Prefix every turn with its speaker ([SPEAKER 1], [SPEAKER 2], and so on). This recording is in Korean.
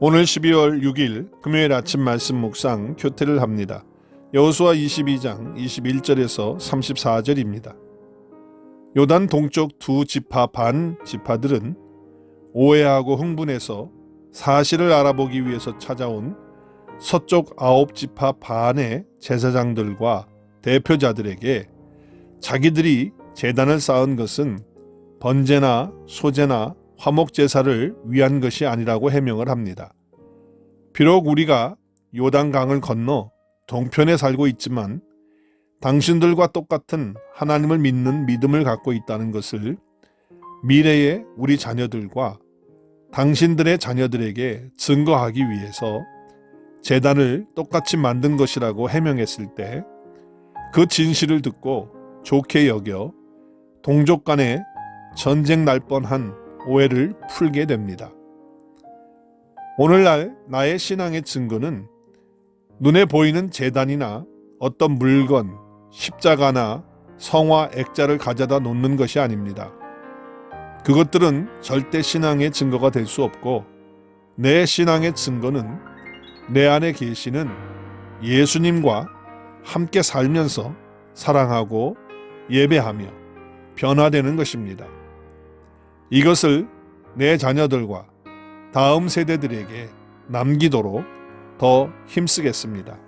[SPEAKER 1] 오늘 12월 6일 금요일 아침 말씀 묵상 교태를 합니다. 여호수아 22장 21절에서 34절입니다. 요단 동쪽 두 지파 반 지파들은 오해하고 흥분해서 사실을 알아보기 위해서 찾아온 서쪽 아홉 지파 반의 제사장들과 대표자들에게 자기들이 재단을 쌓은 것은 번제나 소제나 화목 제사를 위한 것이 아니라고 해명을 합니다. 비록 우리가 요단강을 건너 동편에 살고 있지만 당신들과 똑같은 하나님을 믿는 믿음을 갖고 있다는 것을 미래의 우리 자녀들과 당신들의 자녀들에게 증거하기 위해서 재단을 똑같이 만든 것이라고 해명했을 때 그 진실을 듣고 좋게 여겨 동족 간에 전쟁 날 뻔한 오해를 풀게 됩니다. 오늘날 나의 신앙의 증거는 눈에 보이는 재단이나 어떤 물건, 십자가나 성화 액자를 가져다 놓는 것이 아닙니다. 그것들은 절대 신앙의 증거가 될 수 없고 내 신앙의 증거는 내 안에 계시는 예수님과 함께 살면서 사랑하고 예배하며 변화되는 것입니다. 이것을 내 자녀들과 다음 세대들에게 남기도록 더 힘쓰겠습니다.